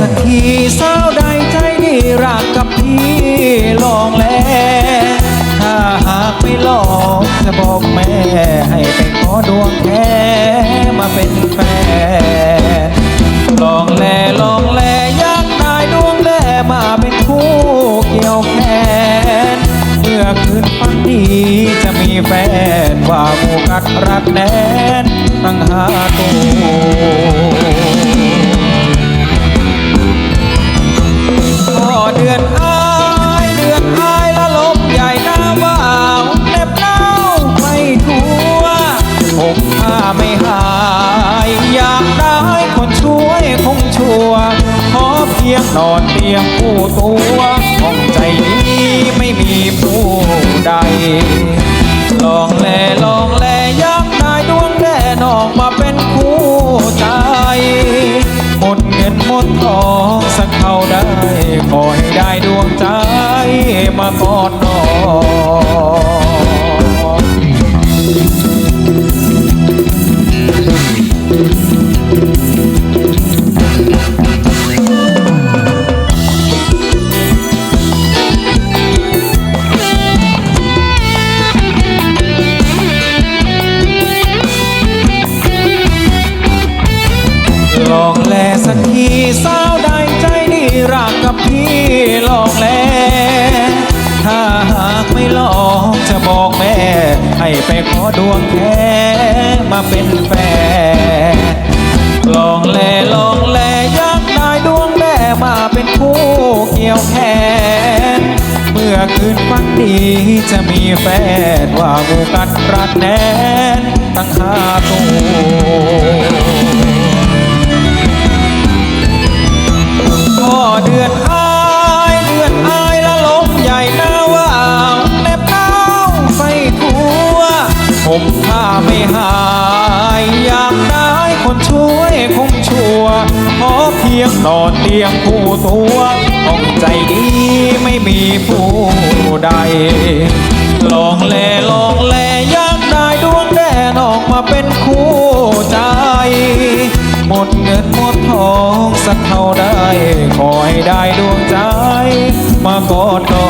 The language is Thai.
สักทีสาวใดใจนี่รักกับพี่ลองแล้ถ้าหากไม่ลองจะบอกแม่ ให้ไปขอดวงแท้มาเป็นแฟนลองแลลองแลอยากได้ดวงแลมาเป็นคู่เกี่ยวแขนเมื่อคืนฝันดีจะมีแฟนว่าหมูกัดรักแน่นตั้งหาตัว ว ขอเพียงนอนเตียงผู้ตัวห้องใจนี้ไม่มีผู้ใด ลองแลลองแลอยากได้ดวงแด่นองมาเป็นคู่ใจ หมดเงินหมดทองสักเท่าได้ ขอให้ได้ดวงใจมากอนนอน ลองแลสักทีสาวได้ใจดีรักกับพี่ลองแล ถ้าหากไม่ลองจะบอกแม่ ให้ไปขอดวงแค่มาเป็นแฟนลองแลลองแลอยากได้ดวงแม่มาเป็นคู่เกี่ยวแขนเมื่อคืนฝันดีจะมีแฟนว่างูกัดรักแน่นตั้งห้าตัว ผมผ้าไม่หายอยากได้คนช่วยคงชัวร์ขอเพียงนอนเตียงผู้ตัวห้องใจดีไม่มีผู้ใด ลองแลลองแลอยากได้ดวงแด่นออกมาเป็นคู่ใจ หมดเงินหมดทองสักเท่าได้ ขอให้ได้ดวงใจ มากอดกอด